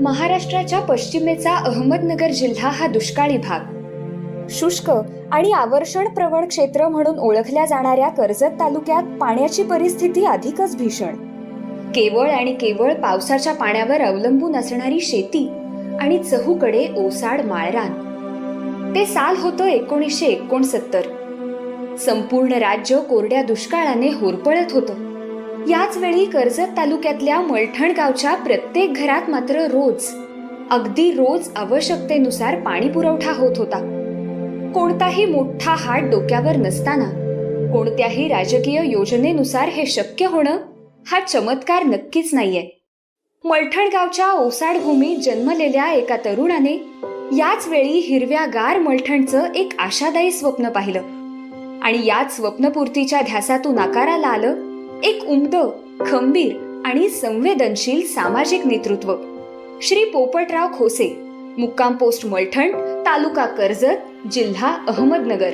महाराष्ट्राच्या पश्चिमेचा अहमदनगर जिल्हा हा दुष्काळी भाग. शुष्क आणि आवर्षण प्रवण क्षेत्र म्हणून ओळखल्या जाणाऱ्या कर्जत तालुक्यात पाण्याची परिस्थिती अधिकच भीषण. केवळ आणि केवळ पावसाच्या पाण्यावर अवलंबून असणारी शेती आणि चहूकडे ओसाड माळरान. ते साल होतं एकोणीसशे एकोणसत्तर. संपूर्ण राज्य कोरड्या दुष्काळाने होरपळत होतं. याच वेळी कर्जत तालुक्यातल्या मलठण गावच्या प्रत्येक घरात मात्र रोज अगदी रोज आवश्यकतेनुसार पाणी पुरवठा होत होता. कोणताही मोठा हात डोक्यावर नसताना कोणत्याही राजकीय योजनेनुसार हे शक्य होणं हा चमत्कार नक्कीच नाहीये. मलठण गावच्या ओसाड भूमीत जन्मलेल्या एका तरुणाने याच वेळी हिरव्यागार मलठणचं एक आशादायी स्वप्न पाहिलं. आणि याच स्वप्नपूर्तीच्या ध्यासातून आकाराला आलं एक उमद खंबीर आणि संवेदनशील सामाजिक नेतृत्व. श्री पोपटराव खोसे मुक्काम पोस्ट मलठण तालुका कर्जत जिल्हा अहमदनगर.